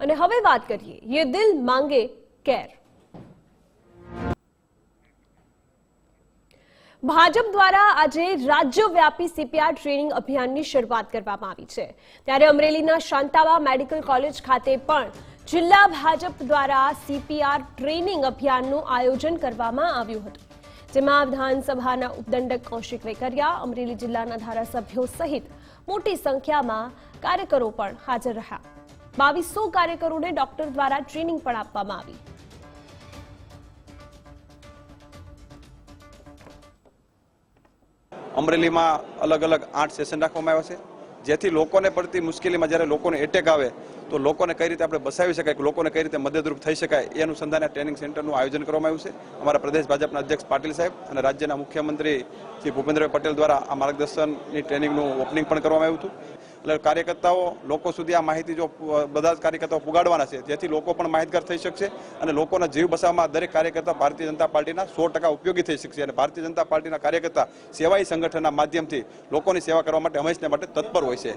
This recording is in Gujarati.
અને હવે વાત કરીએ, યે દિલ માંગે કેર. ભાજપ દ્વારા આજે રાજ્યવ્યાપી સીપીઆર ટ્રેનિંગ અભિયાનની શરૂઆત કરવામાં આવી છે. ત્યારે અમરેલીના શાંતાવા મેડિકલ કોલેજ ખાતે પણ જિલ્લા ભાજપ દ્વારા સીપીઆર ટ્રેનિંગ અભિયાનનું આયોજન કરવામાં આવ્યું હતું. જેમાં વિધાનસભાના ઉપદંડક કૌશિક વેકરિયા, અમરેલી જિલ્લાના ધારાસભ્યો સહિત મોટી સંખ્યામાં કાર્યકરો પણ હાજર રહ્યા. બાવીસો કાર્યકરોને ડોક્ટર દ્વારા ટ્રેનિંગ પણ આપવામાં આવી. અમરેલીમાં અલગ અલગ આઠ સેશન રાખવામાં આવ્યા છે. જેથી લોકોને પડતી મુશ્કેલીમાં જ્યારે લોકોને એટેક આવે, તો લોકોને કઈ રીતે આપણે બસાવી શકાય લોકોને કઈ રીતે મદદરૂપ થઈ શકાય, એ અનુસંધાને ટ્રેનિંગ સેન્ટરનું આયોજન કરવામાં આવ્યું છે. અમારા પ્રદેશ ભાજપના અધ્યક્ષ પાટીલ સાહેબ અને રાજ્યના મુખ્યમંત્રી શ્રી ભૂપેન્દ્રભાઈ પટેલ દ્વારા આ માર્ગદર્શનની ટ્રેનિંગનું ઓપનિંગ પણ કરવામાં આવ્યું હતું. એટલે કાર્યકર્તાઓ લોકો સુધી આ માહિતી જો બધા જ કાર્યકર્તાઓ પુગાડવાના છે, જેથી લોકો પણ માહિતગાર થઈ શકશે અને લોકોના જીવ બસાવવામાં દરેક કાર્યકર્તા ભારતીય જનતા પાર્ટીના સો ટકા ઉપયોગી થઈ શકશે અને ભારતીય જનતા પાર્ટીના કાર્યકર્તા સેવાઈ સંગઠનના માધ્યમથી લોકોની સેવા કરવા માટે, હંમેશને માટે તત્પર હોય છે.